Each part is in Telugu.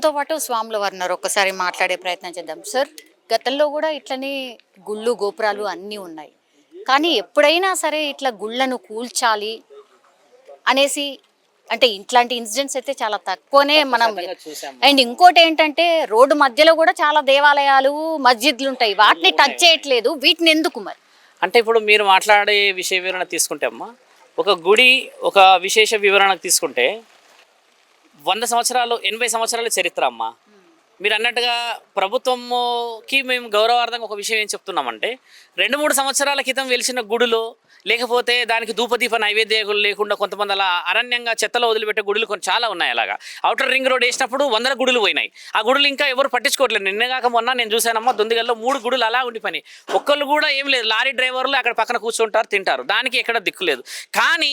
మనతో పాటు స్వాముల వారు ఉన్నారు ఒక్కసారి మాట్లాడే ప్రయత్నం చేద్దాం. సార్ గతంలో కూడా ఇట్లనే గుళ్ళు గోపురాలు అన్నీ ఉన్నాయి. కానీ ఎప్పుడైనా సరే ఇట్లా గుళ్ళను కూల్చాలి అనేసి అంటే ఇట్లాంటి ఇన్సిడెంట్స్ అయితే చాలా తక్కువనే మనం అండ్ ఇంకోటి ఏంటంటే రోడ్డు మధ్యలో కూడా చాలా దేవాలయాలు మస్జిద్లు ఉంటాయి. వాటిని టచ్ చేయట్లేదు. వీటిని ఎందుకు మరి? అంటే ఇప్పుడు మీరు మాట్లాడే విషయ వివరణ తీసుకుంటే అమ్మా ఒక గుడి ఒక విశేష వివరణ తీసుకుంటే వంద సంవత్సరాలు ఎనభై సంవత్సరాల చరిత్ర అమ్మా. మీరు అన్నట్టుగా ప్రభుత్వంకి మేము గౌరవార్థంగా ఒక విషయం ఏం చెప్తున్నామంటే రెండు మూడు సంవత్సరాల క్రితం వెలిసిన గుడులు లేకపోతే దానికి ధూపదీప నైవేద్యాలు లేకుండా కొంతమంది అలా అరణ్యంగా చెత్తలో వదిలిపెట్టే గుడులు కొన్ని చాలా ఉన్నాయి అలాగా. అవుటర్ రింగ్ రోడ్ వేసినప్పుడు వందల గుడులు పోయినాయి. ఆ గుడులు ఇంకా ఎవరు పట్టించుకోవట్లేదు. నిన్నగాక మొన్న నేను చూశానమ్మా దొందిగల్లో మూడు గుడులు అలా ఉండిపోయినాయి ఒక్కళ్ళు కూడా ఏం లేదు. లారీ డ్రైవర్లు అక్కడ పక్కన కూర్చుంటారు తింటారు. దానికి ఎక్కడ దిక్కు లేదు. కానీ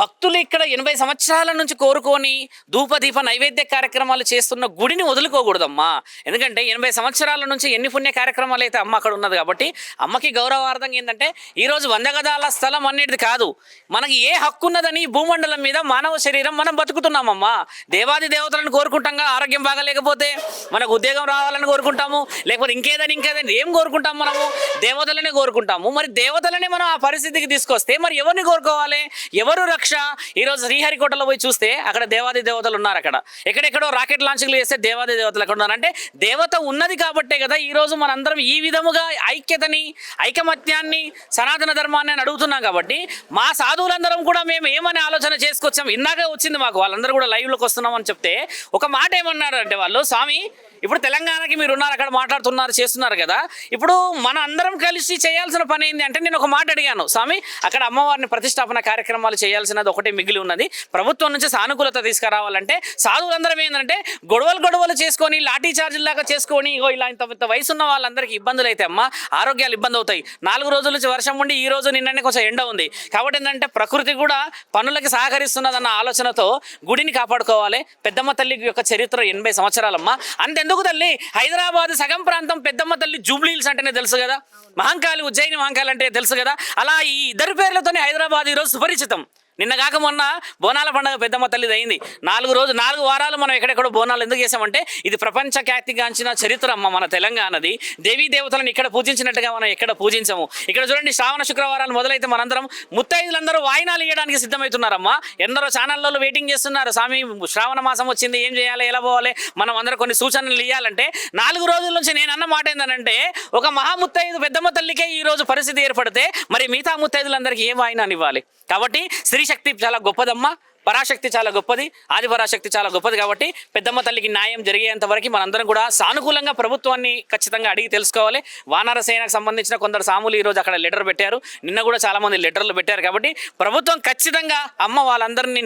భక్తులు ఇక్కడ ఎనభై సంవత్సరాల నుంచి కోరుకొని ధూపదీప నైవేద్య కార్యక్రమాలు చేస్తున్న గుడిని వదులుకోకూడదమ్మా. ఎందుకంటే ఎనభై సంవత్సరాల నుంచి ఎన్ని పుణ్య కార్యక్రమాలు అయితే అమ్మ అక్కడ ఉన్నది కాబట్టి అమ్మకి గౌరవార్థం ఏంటంటే ఈరోజు వంద గదాల స్థలం అనేది కాదు. మనకి ఏ హక్కు ఉన్నదని భూమండలం మీద మానవ శరీరం మనం బతుకుతున్నామమ్మా. దేవాది దేవతలను కోరుకుంటాం ఆరోగ్యం బాగాలేకపోతే మనకు ఉద్యోగం రావాలని కోరుకుంటాము. లేకపోతే ఇంకేదని ఇంకేదని ఏం కోరుకుంటాం మనము? దేవతలనే కోరుకుంటాము. మరి దేవతలనే మనం ఆ పరిస్థితికి తీసుకొస్తే మరి ఎవరిని కోరుకోవాలి? ఎవరు రక్ష? ఈరోజు శ్రీహరికోటలో పోయి చూస్తే అక్కడ దేవాది దేవతలు ఉన్నారు అక్కడ. ఎక్కడెక్కడో రాకెట్ లాంచింగ్లు చేస్తే దేవాది దేవతలు అక్కడ ఉన్నారు. అంటే దేవత ఉన్నది కాబట్టే కదా ఈ రోజు మనందరం ఈ విధముగా ఐక్యతని ఐకమత్యాన్ని సనాతన ధర్మాన్ని అని అడుగుతున్నాం కాబట్టి మా సాధువులందరం కూడా మేము ఏమని ఆలోచన చేసుకొచ్చాం? ఇందాక వచ్చింది మాకు. వాళ్ళందరూ కూడా లైవ్లోకి వస్తున్నామని చెప్తే ఒక మాట ఏమన్నారు అంటే వాళ్ళు స్వామి ఇప్పుడు తెలంగాణకి మీరు ఉన్నారు అక్కడ మాట్లాడుతున్నారు చేస్తున్నారు కదా. ఇప్పుడు మన అందరం కలిసి చేయాల్సిన పని ఏంటి అంటే నేను ఒక మాట అడిగాను. స్వామి అక్కడ అమ్మవారిని ప్రతిష్టాపన కార్యక్రమాలు చేయాల్సినది ఒకటే మిగిలి ఉన్నది. ప్రభుత్వం నుంచి సానుకూలత తీసుకురావాలంటే సాధువులందరం ఏంటంటే గొడవలు గొడవలు చేసుకొని లాఠీ చార్జీలు లాగా చేసుకొని ఇగో ఇలా ఇంత ఇంత వయసు ఉన్న వాళ్ళందరికీ ఇబ్బందులు అయితే అమ్మ ఆరోగ్యాలు ఇబ్బంది అవుతాయి నాలుగు రోజుల నుంచి వర్షం ఉండి ఈ రోజు నిన్ననే కొంచెం ఎండ ఉంది. కాబట్టి ఏంటంటే ప్రకృతి కూడా పనులకి సహకరిస్తున్నదన్న ఆలోచనతో గుడిని కాపాడుకోవాలి. పెద్దమ్మ తల్లి యొక్క చరిత్ర ఎనభై సంవత్సరాలమ్మ. అంతెందుకు తల్లి? హైదరాబాద్ సగం ప్రాంతం పెద్దమ్మ తల్లి జూబ్లీల్స్ అంటేనే తెలుసు కదా. మహంకాళి ఉజ్జయిని మహంకాళి అంటే తెలుసు కదా. అలా ఈ ఇద్దరు పేర్లతోనే హైదరాబాద్ ఈరోజు సుపరిచితం. నిన్న కాక మొన్న బోనాల పండుగ పెద్దమ్మ తల్లిది అయింది. నాలుగు రోజు నాలుగు వారాలు మనం ఎక్కడెక్కడ బోనాలు ఎందుకు చేసామంటే ఇది ప్రపంచ ఖ్యాతిగాంచిన చరిత్ర అమ్మ మన తెలంగాణది. దేవీ దేవతలను ఇక్కడ పూజించినట్టుగా మనం ఎక్కడ పూజించాము. ఇక్కడ చూడండి శ్రావణ శుక్రవారాలు మొదలైతే మనందరం ముత్తైదులందరూ వాయినాలు ఇవ్వడానికి సిద్ధమవుతున్నారమ్మా ఎందరో ఛానళ్ళలో వెయిటింగ్ చేస్తున్నారు. స్వామి శ్రావణ మాసం వచ్చింది ఏం చేయాలి ఎలా పోవాలి? మనం అందరూ కొన్ని సూచనలు ఇవ్వాలంటే నాలుగు రోజుల నుంచి నేను అన్న మాట ఏంటంటే ఒక మహాముత్తైదు పెద్దమ్మ తల్లికే ఈ రోజు పరిస్థితి ఏర్పడితే మరి మిగతా ముత్తైదులందరికీ ఏం వాయినాన్ని ఇవ్వాలి? కాబట్టి శ్రీ శక్తి చాలా గొప్పదమ్మా. పరాశక్తి చాలా గొప్పది. ఆది పరాశక్తి చాలా గొప్పది కాబట్టి పెద్దమ్మ తల్లికి న్యాయం జరిగేంత వరకు మనందరం కూడా సానుకూలంగా ప్రభుత్వాన్ని ఖచ్చితంగా అడిగి తెలుసుకోవాలి. వానర సేనకు సంబంధించిన కొందరు సాములు ఈరోజు అక్కడ లెటర్ పెట్టారు. నిన్న కూడా చాలామంది లెటర్లు పెట్టారు కాబట్టి ప్రభుత్వం ఖచ్చితంగా అమ్మ వాళ్ళందరినీ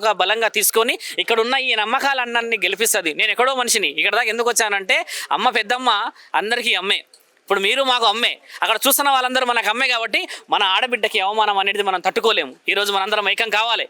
ఒక బలంగా తీసుకొని ఇక్కడ ఉన్న ఈ నమ్మకాలన్నీ గెలిపిస్తుంది. నేను ఎక్కడో మనిషిని. ఇక్కడ దాకా ఎందుకు వచ్చానంటే అమ్మ పెద్దమ్మ అందరికీ అమ్మే. ఇప్పుడు మీరు మాకు అమ్మే. అక్కడ చూస్తున్న వాళ్ళందరూ మనకు అమ్మే కాబట్టి మన ఆడబిడ్డకి అవమానం అనేది మనం తట్టుకోలేము. ఈరోజు మనందరం ఐక్యం కావాలి.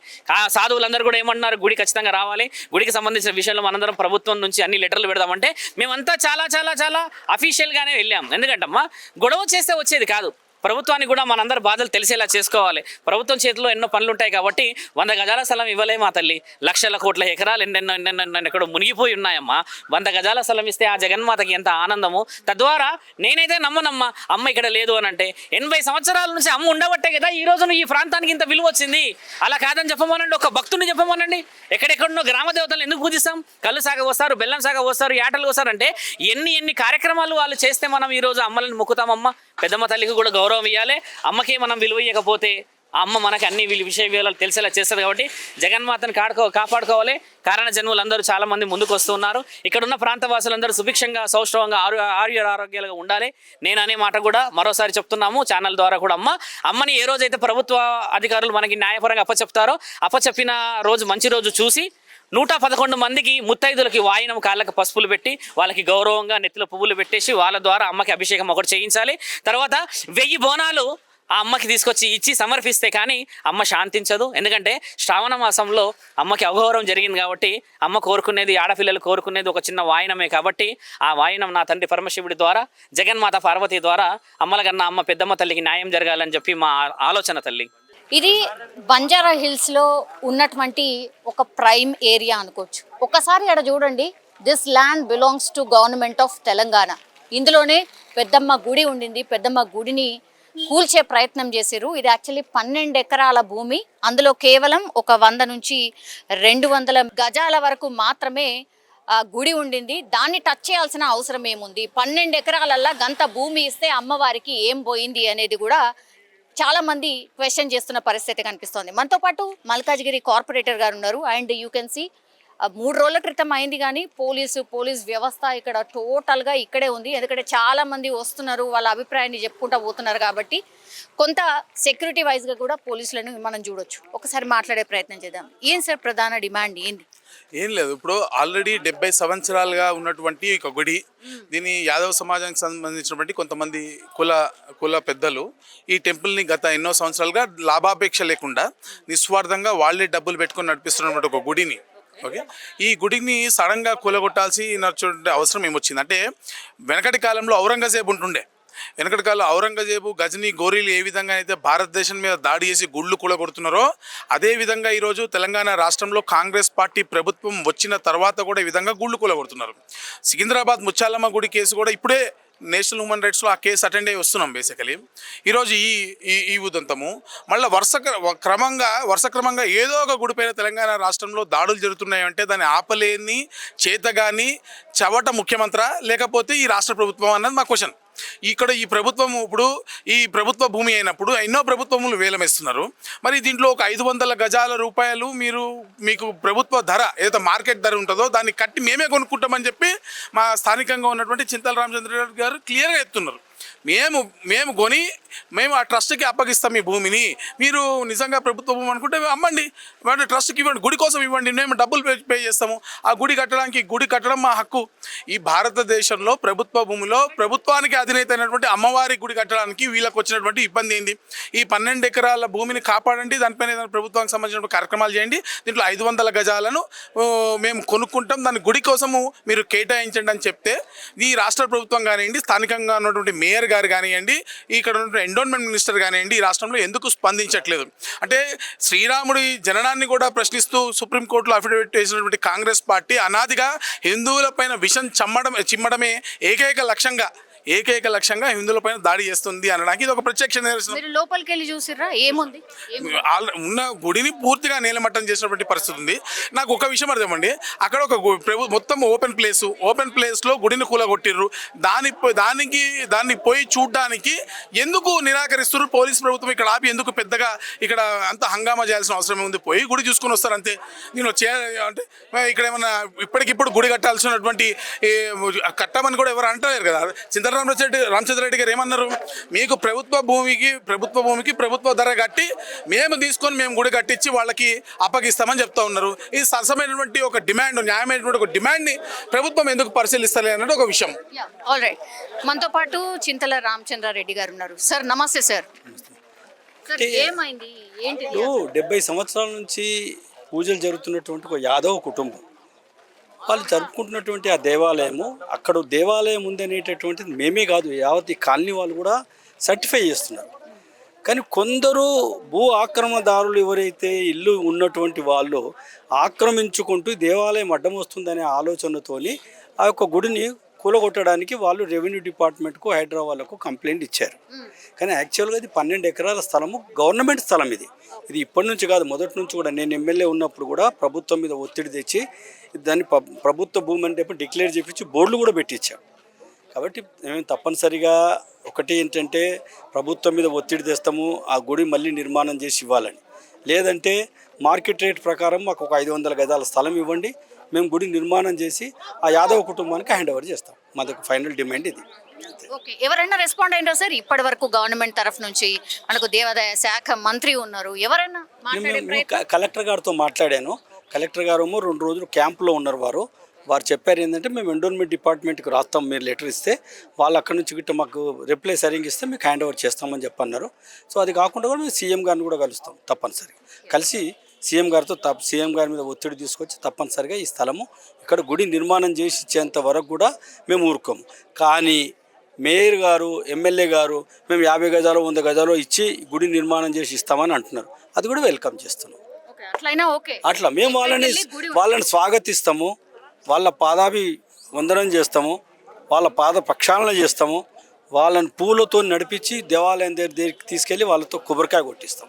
సాధువులందరూ కూడా ఏమంటున్నారు? గుడి ఖచ్చితంగా రావాలి. గుడికి సంబంధించిన విషయంలో మనందరం ప్రభుత్వం నుంచి అన్ని లెటర్లు పెడదామంటే మేమంతా చాలా చాలా చాలా అఫీషియల్గానే వెళ్ళాం. ఎందుకంటమ్మా? గొడవ చేస్తే వచ్చేది కాదు. ప్రభుత్వానికి కూడా మనందరి బాధలు తెలిసేలా చేసుకోవాలి. ప్రభుత్వం చేతిలో ఎన్నో పనులు ఉంటాయి కాబట్టి వంద గజాల స్థలం ఇవ్వలే మా తల్లి? లక్షల కోట్ల ఎకరాలు ఎన్నెన్నో ఎన్నెన్నో ఎక్కడో మునిగిపోయి ఉన్నాయమ్మా. వంద గజాల స్థలం ఇస్తే ఆ జగన్మాతకి ఎంత ఆనందము? తద్వారా నేనైతే నమ్మనమ్మా అమ్మ ఇక్కడ లేదు అని అంటే ఎనభై సంవత్సరాల నుంచి అమ్మ ఉండబట్టే కదా ఈ రోజున ఈ ప్రాంతానికి ఇంత విలువ వచ్చింది? అలా కాదని చెప్పమనండి ఒక భక్తుని చెప్పమనండి. ఎక్కడెక్కడున్నో గ్రామ దేవతలు ఎందుకు పూజిస్తాం? కళ్ళు సాగ వస్తారు బెల్లం సాగ వస్తారు యాటలు వస్తారంటే ఎన్ని ఎన్ని కార్యక్రమాలు వాళ్ళు చేస్తే మనం ఈరోజు అమ్మలను మొక్కుతామమ్మా? పెద్దమ్మ తల్లికి కూడా గౌరవం ఇవ్వాలి అమ్మకే మనం విలువ ఇవ్వకపోతే ఆ అమ్మ మనకు అన్ని విషయ వివరాలు తెలిసేలా చేస్తుంది కాబట్టి జగన్మాతను కాడుకో కాపాడుకోవాలి. కారణ జన్ములందరూ చాలా మంది ముందుకు వస్తున్నారు ఇక్కడ ఉన్న ప్రాంత వాసులందరూ సుభిక్షంగా సౌష్ఠవంగా ఆరు ఆరోగ్య ఆరోగ్యాలుగా ఉండాలి. నేను అనే మాట కూడా మరోసారి చెప్తున్నాము. ఛానల్ ద్వారా కూడా అమ్మ. అమ్మని ఏ రోజైతే ప్రభుత్వ అధికారులు మనకి న్యాయపరంగా అప్పచెప్తారో అప్పచెప్పిన రోజు మంచి రోజు చూసి నూట పదకొండు మందికి ముత్తైదులకి వాయినం కాళ్ళకి పసుపులు పెట్టి వాళ్ళకి గౌరవంగా నెత్తిలో పువ్వులు పెట్టేసి వాళ్ళ ద్వారా అమ్మకి అభిషేకం ఒకటి చేయించాలి. తర్వాత వెయ్యి బోనాలు ఆ అమ్మకి తీసుకొచ్చి ఇచ్చి సమర్పిస్తే కానీ అమ్మ శాంతించదు. ఎందుకంటే శ్రావణ మాసంలో అమ్మకి అగౌరవం జరిగింది కాబట్టి అమ్మ కోరుకునేది ఆడపిల్లలు కోరుకునేది ఒక చిన్న వాయినమే కాబట్టి ఆ వాయినం నా తండ్రి పరమశివుడి ద్వారా జగన్మాత పార్వతి ద్వారా అమ్మల కన్నా అమ్మ పెద్దమ్మ తల్లికి న్యాయం జరగాలని చెప్పి మా ఆలోచన తల్లి. ఇది బంజారా హిల్స్లో ఉన్నటువంటి ఒక ప్రైమ్ ఏరియా అనుకోవచ్చు. ఒకసారి అక్కడ చూడండి. This land belongs to government of Telangana. ఇందులోనే పెద్దమ్మ గుడి ఉండింది. పెద్దమ్మ గుడిని కూల్చే ప్రయత్నం చేశారు. ఇది యాక్చువల్లీ పన్నెండు ఎకరాల భూమి. అందులో కేవలం ఒక వంద నుంచి రెండు వందల గజాల వరకు మాత్రమే ఆ గుడి ఉండింది. దాన్ని టచ్ చేయాల్సిన అవసరం ఏముంది? పన్నెండు ఎకరాలల్లా గంత భూమి ఇస్తే అమ్మవారికి ఏం పోయింది అనేది కూడా చాలా మంది క్వశ్చన్ చేస్తున్న పరిస్థితి కనిపిస్తోంది. మనతో పాటు మల్కాజ్గిరి కార్పొరేటర్ గారు ఉన్నారు. అండ్ యూ కెన్ సీ మూడు రోజుల క్రితం అయింది కానీ పోలీసు పోలీస్ వ్యవస్థ ఇక్కడ టోటల్గా ఇక్కడే ఉంది. ఎందుకంటే చాలా మంది వస్తున్నారు వాళ్ళ అభిప్రాయాన్ని చెప్పుకుంటూ పోతున్నారు కాబట్టి కొంత సెక్యూరిటీ వైజ్గా కూడా పోలీసులను మనం చూడొచ్చు. ఒకసారి మాట్లాడే ప్రయత్నం చేద్దాం. ఏం సార్ ప్రధాన డిమాండ్? ఏంది? ఏం లేదు. ఇప్పుడు ఆల్రెడీ డెబ్బై సంవత్సరాలుగా ఉన్నటువంటి ఒక గుడి దీని యాదవ సమాజానికి సంబంధించినటువంటి కొంతమంది కుల కుల పెద్దలు ఈ టెంపుల్ని గత ఎన్నో సంవత్సరాలుగా లాభాపేక్ష లేకుండా నిస్వార్థంగా వాళ్ళే డబ్బులు పెట్టుకొని నడిపిస్తున్నటువంటి ఒక గుడిని. ఓకే? ఈ గుడిని సడన్గా కూలగొట్టాల్సి నడిచే అవసరం ఏమొచ్చింది? అంటే వెనకటి కాలంలో ఔరంగజేబు ఉంటుండే. వెనకటి కాలంలో ఔరంగజేబు గజనీ గోరీలు ఏ విధంగా అయితే భారతదేశం మీద దాడి చేసి గుళ్ళు కూలగొడుతున్నారో అదే విధంగా ఈరోజు తెలంగాణ రాష్ట్రంలో కాంగ్రెస్ పార్టీ ప్రభుత్వం వచ్చిన తర్వాత కూడా ఈ విధంగా గుళ్ళు కూలగొడుతున్నారు సికింద్రాబాద్ ముచ్చాలమ్మ గుడి కేసు కూడా ఇప్పుడే నేషనల్ హ్యూమన్ రైట్స్లో ఆ కేసు అటెండ్ అయ్యి వస్తున్నాం బేసికలీ. ఈరోజు ఈ ఈ ఈ ఉదంతము. మళ్ళీ వరుస క్ర- క్రమంగా వరుస క్రమంగా ఏదో ఒక గుడిపైన తెలంగాణ రాష్ట్రంలో దాడులు జరుగుతున్నాయంటే దాన్ని ఆపలేని చేత కానీ చవట ముఖ్యమంత్రి లేకపోతే ఈ రాష్ట్ర ప్రభుత్వం అన్నది మా క్వశ్చన్. ఇక్కడ ఈ ప్రభుత్వం ఇప్పుడు ఈ ప్రభుత్వ భూమి అయినప్పుడు ఎన్నో ప్రభుత్వములు వేలమేస్తున్నారు. మరి దీంట్లో ఒక ఐదు వందల గజాల రూపాయలు మీరు మీకు ప్రభుత్వ ధర ఏదైతే మార్కెట్ ధర ఉంటుందో దాన్ని కట్టి మేమే కొనుక్కుంటామని చెప్పి మా స్థానికంగా ఉన్నటువంటి చింతల రామచంద్ర రెడ్డి గారు క్లియర్గా ఎత్తున్నారు మేము మేము కొని మేము ఆ ట్రస్ట్కి అప్పగిస్తాం ఈ భూమిని. మీరు నిజంగా ప్రభుత్వ భూమి అనుకుంటే అమ్మండి. వాటి ట్రస్ట్కి ఇవ్వండి. గుడి కోసం ఇవ్వండి. మేము డబ్బులు పే పే చేస్తాము. ఆ గుడి కట్టడానికి గుడి కట్టడం మా హక్కు. ఈ భారతదేశంలో ప్రభుత్వ భూమిలో ప్రభుత్వానికి అధినేత అయినటువంటి అమ్మవారి గుడి కట్టడానికి వీళ్ళకి వచ్చినటువంటి ఇబ్బంది ఏంది? ఈ పన్నెండు ఎకరాల భూమిని కాపాడండి. దానిపైన ఏదైనా ప్రభుత్వానికి సంబంధించిన కార్యక్రమాలు చేయండి. దీంట్లో ఐదు వందల గజాలను మేము కొనుక్కుంటాం. దాని గుడి కోసము మీరు కేటాయించండి అని చెప్తే ఈ రాష్ట్ర ప్రభుత్వం కానివ్వండి స్థానికంగా ఉన్నటువంటి మేయర్ గారు కానివ్వండి ఇక్కడ ఉన్న ఎండోన్మెంట్ మినిస్టర్ కానివ్వండి ఈ రాష్ట్రంలో ఎందుకు స్పందించట్లేదు? అంటే శ్రీరాముడి జననాన్ని కూడా ప్రశ్నిస్తూ సుప్రీంకోర్టులో అఫిడవిట్ వేసినటువంటి కాంగ్రెస్ పార్టీ అనాదిగా హిందువులపైన విషం చమ్మడం చిమ్మడమే ఏకైక లక్ష్యంగా ఏకైక లక్ష్యంగా హిందువులపైన దాడి చేస్తుంది అనడానికి ఇది ఒక ప్రత్యక్ష మీరు లోపలికి వెళ్ళి చూసిర్రా? ఏముంది? ఉన్న గుడిని పూర్తిగా నేలమట్టం చేసినటువంటి పరిస్థితి ఉంది. నాకు ఒక విషయం అర్థమండి అక్కడ ఒక మొత్తం ఓపెన్ ప్లేస్ ఓపెన్ ప్లేస్లో గుడిని కూలగొట్టిర్రు. దాని దానికి దాన్ని పోయి చూడడానికి ఎందుకు నిరాకరిస్తున్నారు పోలీస్ ప్రభుత్వం ఇక్కడ ఆపి ఎందుకు పెద్దగా ఇక్కడ అంత హంగామా చేయాల్సిన అవసరం ఉంది పోయి గుడి చూసుకొని వస్తారు అంతే. నేను వచ్చే అంటే ఇక్కడ ఏమన్నా ఇప్పటికిప్పుడు గుడి కట్టాల్సినటువంటి కట్టమని కూడా ఎవరు అంటలేరు కదా. చింతరామరెడ్డి రామచంద్రరెడ్డి గారు ఏమన్నారు? మీకు ప్రభుత్వ భూమికి ప్రభుత్వ భూమికి ప్రభుత్వ ధర కట్టి మేము తీసుకొని మేము గుడి కట్టించి వాళ్ళకి అప్పగిస్తామని చెప్తా ఉన్నారు. ఇది సరసమైనటువంటి ఒక డిమాండ్ న్యాయమైనటువంటి ఒక డిమాండ్ని ప్రభుత్వం ఎందుకు పరిశీలిస్తలే అన్నది ఒక విషయం. ఆల్ రైట్ మనతో పాటు చింతల రామచంద్రారెడ్డి గారు ఉన్నారు. సార్ నమస్తే సార్ సార్ ఏమైంది? డెబ్బై సంవత్సరాల నుంచి పూజలు జరుగుతున్నటువంటి ఒక యాదవ కుటుంబం. వాళ్ళు జరుపుకుంటున్నటువంటి ఆ దేవాలయము అక్కడ దేవాలయం ఉందనేటటువంటిది మేమే కాదు యావత్ ఈ కాలనీ వాళ్ళు కూడా సర్టిఫై చేస్తున్నారు. కానీ కొందరు భూ ఆక్రమణదారులు ఎవరైతే ఇల్లు ఉన్నటువంటి వాళ్ళు ఆక్రమించుకుంటూ దేవాలయం అడ్డం వస్తుందనే ఆలోచనతోని ఆ యొక్క గుడిని కూలగొట్టడానికి వాళ్ళు రెవెన్యూ డిపార్ట్మెంట్కు హైదరాబాద్కు కంప్లైంట్ ఇచ్చారు. కానీ యాక్చువల్గా ఇది పన్నెండు ఎకరాల స్థలము గవర్నమెంట్ స్థలం ఇది. ఇది ఇప్పటి నుంచి కాదు మొదటి నుంచి కూడా. నేను ఎమ్మెల్యే ఉన్నప్పుడు కూడా ప్రభుత్వం మీద ఒత్తిడి తెచ్చి దాన్ని ప్రభుత్వ భూమి అని చెప్పి డిక్లేర్ చేపించి బోర్డులు కూడా పెట్టించాం. కాబట్టి మేము తప్పనిసరిగా ఒకటి ఏంటంటే ప్రభుత్వం మీద ఒత్తిడి తెస్తాము ఆ గుడి మళ్ళీ నిర్మాణం చేసి ఇవ్వాలని. లేదంటే మార్కెట్ రేట్ ప్రకారం మాకు ఒక ఐదు వందల గజాల స్థలం ఇవ్వండి. మేము గుడి నిర్మాణం చేసి ఆ యాదవ కుటుంబానికి హ్యాండ్ ఓవర్ చేస్తాం. మాది ఫైనల్ డిమాండ్ ఇది. ఓకే. ఎవరైనా రెస్పాండ్ అయినరా సార్? ఇప్పటి వరకు గవర్నమెంట్ తరఫు నుంచి మనకు దేవాదాయ శాఖ మంత్రి ఉన్నారు. ఎవరైనా కలెక్టర్ గారితో మాట్లాడాను. కలెక్టర్ గారు రెండు రోజులు క్యాంపులో ఉన్నారు వారు. వారు చెప్పారు ఏంటంటే మేము ఎండోన్మెంట్ డిపార్ట్మెంట్కి రాస్తాం. మీరు లెటర్ ఇస్తే వాళ్ళు అక్కడ నుంచి గిట్ట మాకు రిప్లై సరిగ్గా ఇస్తే మీకు హ్యాండ్ ఓవర్ చేస్తామని చెప్పన్నారు. సో అది కాకుండా కూడా మేము సీఎం గారిని కూడా కలుస్తాం తప్పనిసరిగా. కలిసి సీఎం గారితో తప్ప సీఎం గారి మీద ఒత్తిడి తీసుకొచ్చి తప్పనిసరిగా ఈ స్థలము ఇక్కడ గుడి నిర్మాణం చేసి ఇచ్చేంత వరకు కూడా మేము ఊరుకోము. కానీ మేయర్ గారు ఎమ్మెల్యే గారు మేము యాభై గజాలు వంద గజాలు ఇచ్చి గుడి నిర్మాణం చేసి ఇస్తామని అంటున్నారు. అది కూడా వెల్కమ్ చేస్తున్నాం. ఓకే అట్లయినా ఓకే. అట్లా మేము వాళ్ళని వాళ్ళని స్వాగతిస్తాము. వాళ్ళ పాదాభి వందనం చేస్తాము. వాళ్ళ పాద ప్రక్షాళన చేస్తాము. వాళ్ళని పూలతో నడిపించి దేవాలయం దగ్గర దగ్గరికి తీసుకెళ్ళి వాళ్ళతో కొబ్బరికాయ కొట్టిస్తాం